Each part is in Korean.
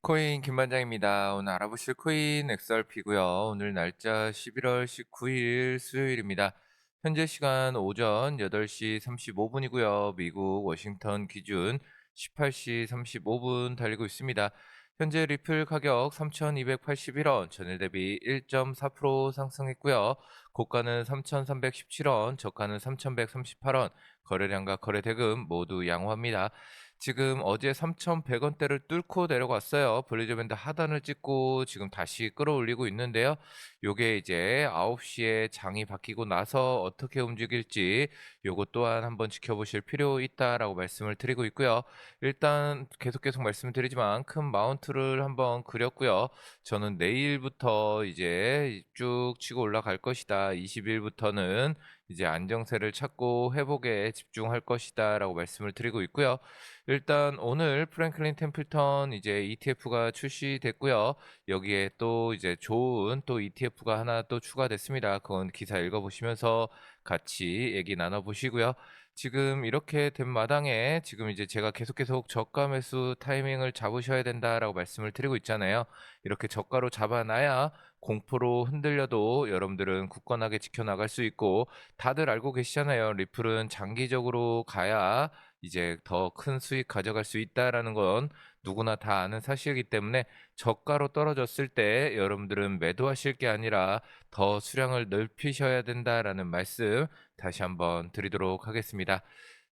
코인 김반장입니다. 오늘 알아보실 코인 XRP고요. 오늘 날짜 11월 19일 수요일입니다. 현재 시간 오전 8시 35분이고요. 미국 워싱턴 기준 18시 35분 달리고 있습니다. 현재 리플 가격 3,281원, 전일 대비 1.4% 상승했고요. 고가는 3,317원, 저가는 3,138원, 거래량과 거래 대금 모두 양호합니다. 지금 어제 3,100원대를 뚫고 내려갔어요. 볼리저밴드 하단을 찍고 지금 다시 끌어올리고 있는데요. 요게 이제 9시에 장이 바뀌고 나서 어떻게 움직일지 요거 또한 한번 지켜보실 필요 있다라고 말씀을 드리고 있고요. 일단 계속 계속 말씀드리지만 큰 마운트를 한번 그렸고요. 저는 내일부터 이제 쭉 치고 올라갈 것이다. 20일부터는 이제 안정세를 찾고 회복에 집중할 것이다라고 말씀을 드리고 있고요. 일단 오늘 프랭클린 템플턴 이제 ETF가 출시됐고요. 여기에 또 이제 좋은 또 ETF가 하나 또 추가됐습니다. 그건 기사 읽어보시면서 같이 얘기 나눠보시고요. 지금 이렇게 된 마당에 지금 이제 제가 계속 계속 저가 매수 타이밍을 잡으셔야 된다라고 말씀을 드리고 있잖아요. 이렇게 저가로 잡아놔야 공포로 흔들려도 여러분들은 굳건하게 지켜나갈 수 있고 다들 알고 계시잖아요. 리플은 장기적으로 가야 이제 더 큰 수익 가져갈 수 있다라는 건 누구나 다 아는 사실이기 때문에 저가로 떨어졌을 때 여러분들은 매도하실 게 아니라 더 수량을 넓히셔야 된다라는 말씀 다시 한번 드리도록 하겠습니다.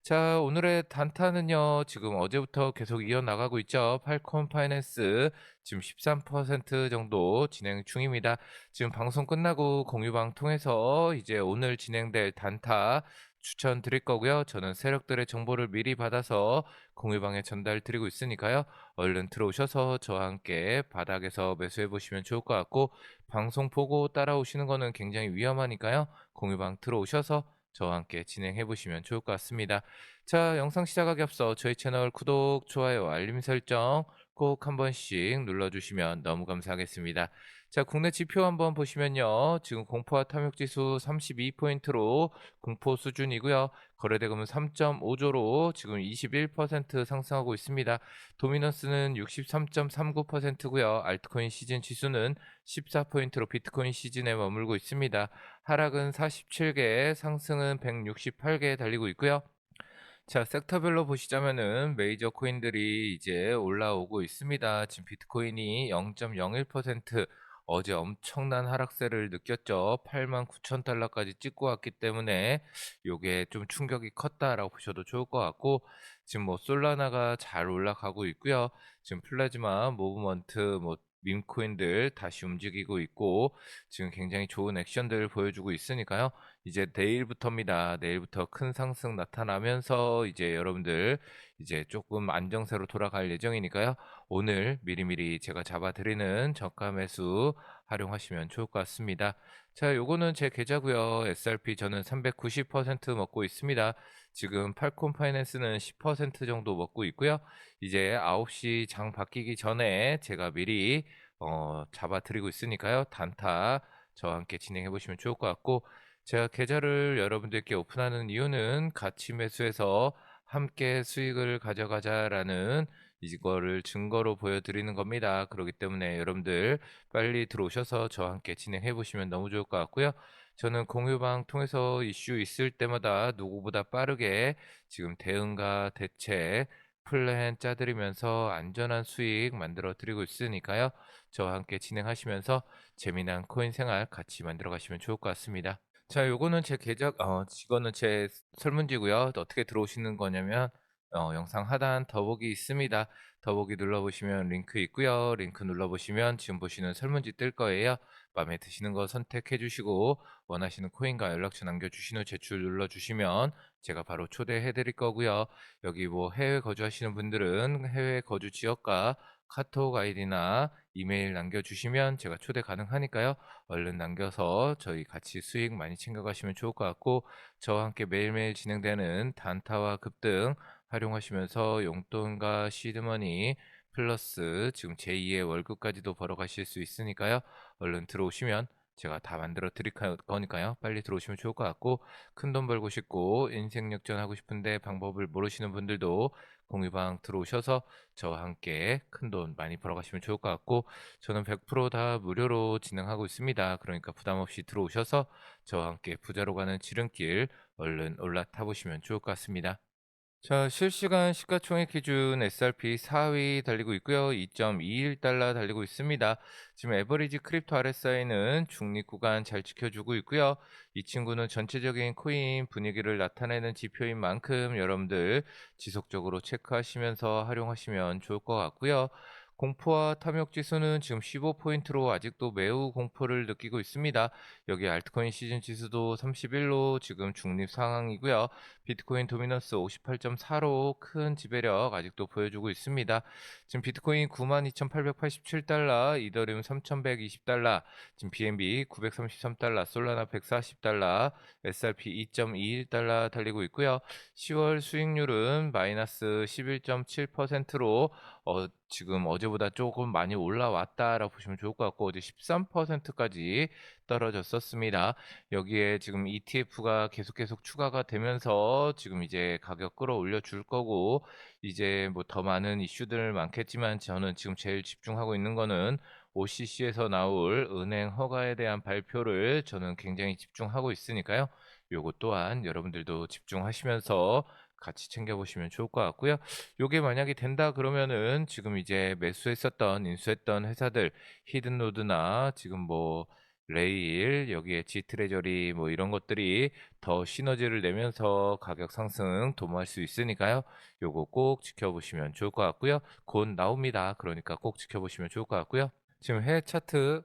자, 오늘의 단타는요, 지금 어제부터 계속 이어나가고 있죠. 팔콘 파이낸스 지금 13% 정도 진행 중입니다. 지금 방송 끝나고 공유방 통해서 이제 오늘 진행될 단타 추천드릴 거고요. 저는 세력들의 정보를 미리 받아서 공유방에 전달 드리고 있으니까요. 얼른 들어오셔서 저와 함께 바닥에서 매수해 보시면 좋을 것 같고 방송 보고 따라오시는 거는 굉장히 위험하니까요. 공유방 들어오셔서 저와 함께 진행해 보시면 좋을 것 같습니다. 자, 영상 시작하기 앞서 저희 채널 구독, 좋아요, 알림 설정 꼭 한 번씩 눌러주시면 너무 감사하겠습니다. 자, 국내 지표 한번 보시면요. 지금 공포와 탐욕 지수 32포인트로 공포 수준이고요. 거래대금은 3.5조로 지금 21% 상승하고 있습니다. 도미넌스는 63.39%고요. 알트코인 시즌 지수는 14포인트로 비트코인 시즌에 머물고 있습니다. 하락은 47개, 상승은 168개 달리고 있고요. 자, 섹터별로 보시자면은 메이저 코인들이 이제 올라오고 있습니다. 지금 비트코인이 0.01% 어제 엄청난 하락세를 느꼈죠. 8만 9천 달러까지 찍고 왔기 때문에 요게 좀 충격이 컸다라고 보셔도 좋을 것 같고 지금 뭐 솔라나가 잘 올라가고 있고요. 지금 플라즈마, 모브먼트, 뭐 밈코인들 다시 움직이고 있고 지금 굉장히 좋은 액션들을 보여주고 있으니까요. 이제 내일부터입니다. 내일부터 큰 상승 나타나면서 이제 여러분들 이제 조금 안정세로 돌아갈 예정이니까요. 오늘 미리미리 제가 잡아드리는 저가 매수 활용하시면 좋을 것 같습니다. 자, 요거는 제 계좌고요. SRP 저는 390% 먹고 있습니다. 지금 팔콘 파이낸스는 10% 정도 먹고 있고요. 이제 9시 장 바뀌기 전에 제가 미리 어, 잡아 드리고 있으니까요. 단타 저와 함께 진행해 보시면 좋을 것 같고 제가 계좌를 여러분들께 오픈하는 이유는 같이 매수해서 함께 수익을 가져가자라는 이거를 증거로 보여드리는 겁니다. 그렇기 때문에 여러분들 빨리 들어오셔서 저와 함께 진행해 보시면 너무 좋을 것 같고요. 저는 공유방 통해서 이슈 있을 때마다 누구보다 빠르게 지금 대응과 대책 플랜 짜드리면서 안전한 수익 만들어 드리고 있으니까요. 저와 함께 진행하시면서 재미난 코인 생활 같이 만들어 가시면 좋을 것 같습니다. 자, 요거는 제 계좌, 어, 이거는 제 설문지고요. 어떻게 들어오시는 거냐면 어, 영상 하단 더보기 있습니다. 더보기 눌러보시면 링크 있고요. 링크 눌러보시면 지금 보시는 설문지 뜰 거예요. 마음에 드시는 거 선택해 주시고 원하시는 코인과 연락처 남겨주신 후 제출 눌러주시면 제가 바로 초대해 드릴 거고요. 여기 뭐 해외 거주하시는 분들은 해외 거주 지역과 카톡 아이디나 이메일 남겨주시면 제가 초대 가능하니까요. 얼른 남겨서 저희 같이 수익 많이 챙겨가시면 좋을 것 같고 저와 함께 매일매일 진행되는 단타와 급등 활용하시면서 용돈과 시드머니 플러스 지금 제2의 월급까지도 벌어가실 수 있으니까요. 얼른 들어오시면 제가 다 만들어 드릴 거- 거니까요. 빨리 들어오시면 좋을 것 같고 큰 돈 벌고 싶고 인생 역전하고 싶은데 방법을 모르시는 분들도 공유방 들어오셔서 저와 함께 큰 돈 많이 벌어가시면 좋을 것 같고 저는 100%다 무료로 진행하고 있습니다. 그러니까 부담 없이 들어오셔서 저와 함께 부자로 가는 지름길 얼른 올라타 보시면 좋을 것 같습니다. 자, 실시간 시가총액 기준 SRP 4위 달리고 있고요. 2.21달러 달리고 있습니다. 지금 에버리지 크립토 RSI는 중립 구간 잘 지켜주고 있고요. 이 친구는 전체적인 코인 분위기를 나타내는 지표인 만큼 여러분들 지속적으로 체크하시면서 활용하시면 좋을 것 같고요. 공포와 탐욕 지수는 지금 15포인트로 아직도 매우 공포를 느끼고 있습니다. 여기 알트코인 시즌 지수도 31로 지금 중립 상황이고요. 비트코인 도미넌스 58.4로 큰 지배력 아직도 보여주고 있습니다. 지금 비트코인 92,887달러, 이더리움 3,120달러, 지금 BNB 933달러, 솔라나 140달러, SRP 2.21달러 달리고 있고요. 10월 수익률은 마이너스 11.7%로 어, 지금 어제보다 조금 많이 올라왔다라고 보시면 좋을 것 같고 어제 13%까지 떨어졌었습니다. 여기에 지금 ETF가 계속 계속 추가가 되면서 지금 이제 가격 끌어올려 줄 거고 이제 뭐 더 많은 이슈들 많겠지만 저는 지금 제일 집중하고 있는 거는 OCC에서 나올 은행 허가에 대한 발표를 저는 굉장히 집중하고 있으니까요. 요거 또한 여러분들도 집중하시면서 같이 챙겨보시면 좋을 것 같고요. 요게 만약에 된다 그러면은 지금 이제 매수했었던 인수했던 회사들 히든노드나 지금 뭐 레일 여기에 지트레저리 뭐 이런 것들이 더 시너지를 내면서 가격 상승 도모할 수 있으니까요. 요거 꼭 지켜보시면 좋을 것 같고요. 곧 나옵니다. 그러니까 꼭 지켜보시면 좋을 것 같고요. 지금 해외 차트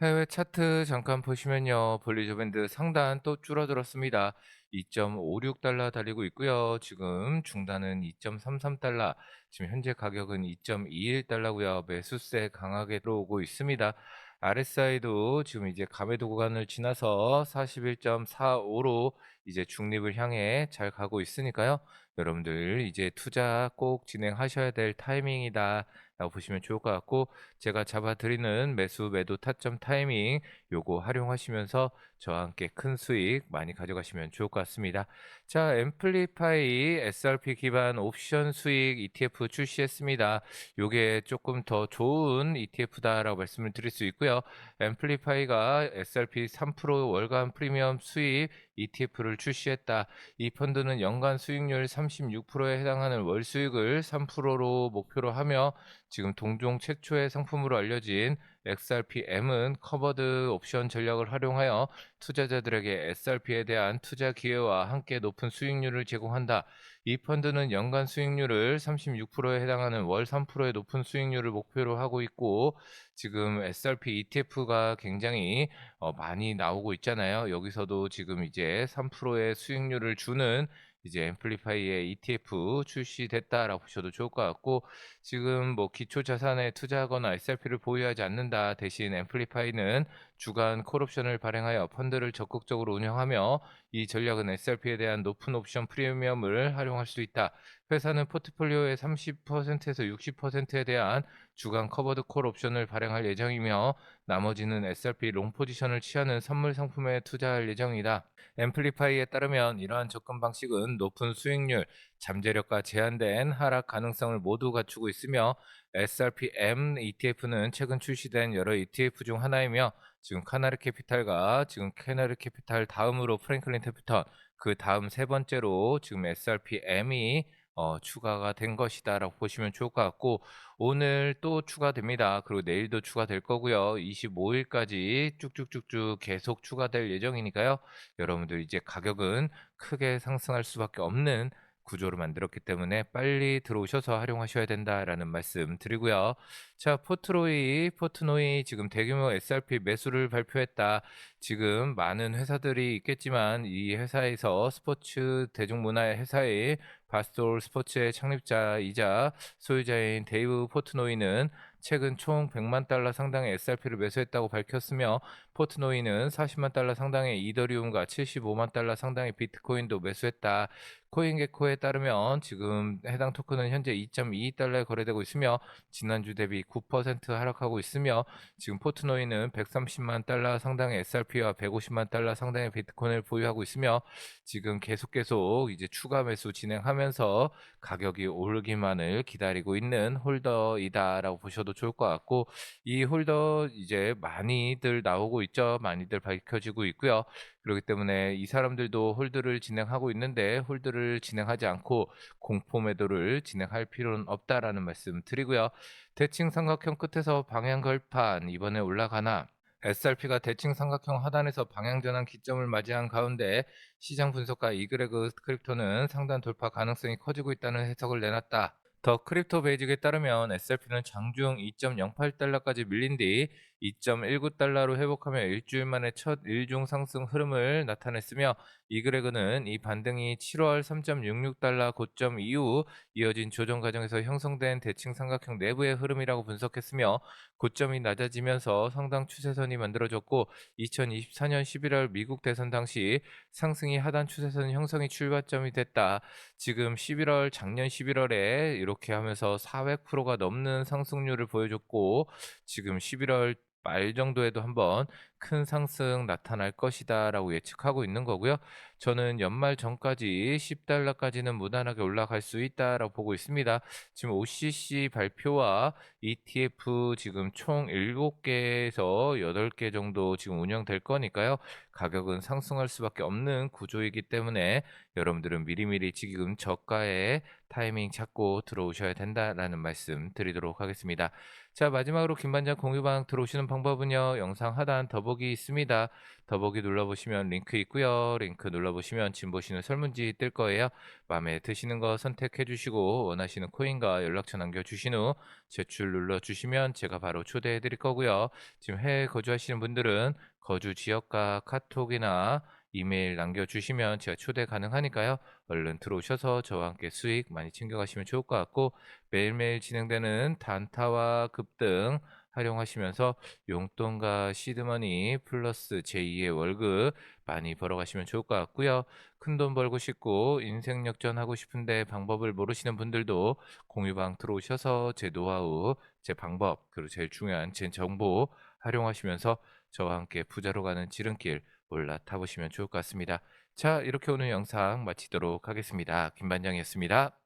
해외 차트 잠깐 보시면요. 볼리저 밴드 상단 또 줄어들었습니다. 2.56달러 달리고 있고요. 지금 중단은 2.33달러. 지금 현재 가격은 2.21달러고요. 매수세 강하게 들어오고 있습니다. RSI도 지금 이제 감해도 구간을 지나서 41.45로 이제 중립을 향해 잘 가고 있으니까요. 여러분들 이제 투자 꼭 진행하셔야 될 타이밍이다. 라고 보시면 좋을 것 같고 제가 잡아드리는 매수 매도 타점 타이밍 요거 활용하시면서 저와 함께 큰 수익 많이 가져가시면 좋을 것 같습니다. 자, 앰플리파이 SRP 기반 옵션 수익 ETF 출시했습니다. 요게 조금 더 좋은 ETF다라고 말씀을 드릴 수 있고요. 앰플리파이가 SRP 3% 월간 프리미엄 수익 ETF를 출시했다. 이 펀드는 연간 수익률 36%에 해당하는 월 수익을 3%로 목표로 하며 지금 동종 최초의 상품으로 알려진 XRPM은 커버드 옵션 전략을 활용하여 투자자들에게 SRP에 대한 투자 기회와 함께 높은 수익률을 제공한다. 이 펀드는 연간 수익률을 36%에 해당하는 월 3%의 높은 수익률을 목표로 하고 있고 지금 SRP ETF가 굉장히 어, 많이 나오고 있잖아요. 여기서도 지금 이제 3%의 수익률을 주는 이제 앰플리파이의 ETF 출시됐다라고 보셔도 좋을 것 같고 지금 뭐 기초 자산에 투자하거나 SRP를 보유하지 않는다 대신 앰플리파이는 주간 콜옵션을 발행하여 펀드를 적극적으로 운영하며 이 전략은 SRP에 대한 높은 옵션 프리미엄을 활용할 수 있다. 회사는 포트폴리오의 30%에서 60%에 대한 주간 커버드 콜 옵션을 발행할 예정이며 나머지는 SRP 롱 포지션을 취하는 선물 상품에 투자할 예정이다. 앰플리파이에 따르면 이러한 접근 방식은 높은 수익률, 잠재력과 제한된 하락 가능성을 모두 갖추고 있으며 SRPM ETF는 최근 출시된 여러 ETF 중 하나이며 지금 카나르 캐피탈과 지금 캐나르 캐피탈 다음으로 프랭클린 테프턴 그 다음 세 번째로 지금 SRPM이 어, 추가가 된 것이다라고 보시면 좋을 것 같고 오늘 또 추가됩니다. 그리고 내일도 추가될 거고요. 25일까지 쭉쭉쭉쭉 계속 추가될 예정이니까요. 여러분들 이제 가격은 크게 상승할 수밖에 없는 구조로 만들었기 때문에 빨리 들어오셔서 활용하셔야 된다라는 말씀 드리고요. 자, 포트로이, 포트노이 지금 대규모 SRP 매수를 발표했다. 지금 많은 회사들이 있겠지만 이 회사에서 스포츠 대중문화의 회사의 바스톨 스포츠의 창립자이자 소유자인 데이브 포트노이는 최근 총 100만 달러 상당의 SRP를 매수했다고 밝혔으며 포트노이는 40만 달러 상당의 이더리움과 75만 달러 상당의 비트코인도 매수했다. 코인게코에 따르면 지금 해당 토큰은 현재 2.22달러에 거래되고 있으며 지난주 대비 9% 하락하고 있으며 지금 포트노이는 130만 달러 상당의 SRP와 150만 달러 상당의 비트코인을 보유하고 있으며 지금 계속 계속 이제 추가 매수 진행하면서 가격이 오르기만을 기다리고 있는 홀더이다라고 보셔도 좋을 것 같고 이 홀더 이제 많이들 나오고 있죠. 많이들 밝혀지고 있고요. 그렇기 때문에 이 사람들도 홀드를 진행하고 있는데 홀드를 진행하지 않고 공포 매도를 진행할 필요는 없다라는 말씀 드리고요. 대칭 삼각형 끝에서 방향 걸판 이번에 올라가나 SRP가 대칭 삼각형 하단에서 방향 전환 기점을 맞이한 가운데 시장 분석가 이그레그 크립토는 상단 돌파 가능성이 커지고 있다는 해석을 내놨다. 더 크립토 베이직에 따르면 SRP는 장중 2.08달러까지 밀린 뒤 2.19달러로 회복하며 일주일 만에 첫 일중 상승 흐름을 나타냈으며 이그레그는 이 반등이 7월 3.66달러 고점 이후 이어진 조정 과정에서 형성된 대칭 삼각형 내부의 흐름이라고 분석했으며 고점이 낮아지면서 상당 추세선이 만들어졌고 2024년 11월 미국 대선 당시 상승이 하단 추세선 형성이 출발점이 됐다. 지금 11월 작년 11월에 이렇게 하면서 400%가 넘는 상승률을 보여줬고 지금 11월 말 정도에도 한번 큰 상승 나타날 것이다라고 예측하고 있는 거고요. 저는 연말 전까지 10달러까지는 무난하게 올라갈 수 있다라고 보고 있습니다. 지금 OCC 발표와 ETF 지금 총 7개에서 8개 정도 지금 운영될 거니까요. 가격은 상승할 수밖에 없는 구조이기 때문에 여러분들은 미리미리 지금 저가에 타이밍 잡고 들어오셔야 된다라는 말씀 드리도록 하겠습니다. 자, 마지막으로 김반장 공유방 들어오시는 방법은요. 영상 하단 더보기 있습니다. 더보기 눌러보시면 링크 있고요. 링크 눌러보시면 지금 보시는 설문지 뜰 거예요. 마음에 드시는 거 선택해 주시고 원하시는 코인과 연락처 남겨주신 후 제출 눌러주시면 제가 바로 초대해 드릴 거고요. 지금 해외 거주하시는 분들은 거주 지역과 카톡이나 이메일 남겨주시면 제가 초대 가능하니까요. 얼른 들어오셔서 저와 함께 수익 많이 챙겨가시면 좋을 것 같고 매일매일 진행되는 단타와 급등 활용하시면서 용돈과 시드머니 플러스 제2의 월급 많이 벌어가시면 좋을 것 같고요. 큰 돈 벌고 싶고 인생 역전하고 싶은데 방법을 모르시는 분들도 공유방 들어오셔서 제 노하우, 제 방법, 그리고 제일 중요한 제 정보 활용하시면서 저와 함께 부자로 가는 지름길 올라타 보시면 좋을 것 같습니다. 자, 이렇게 오늘 영상 마치도록 하겠습니다. 김반장이었습니다.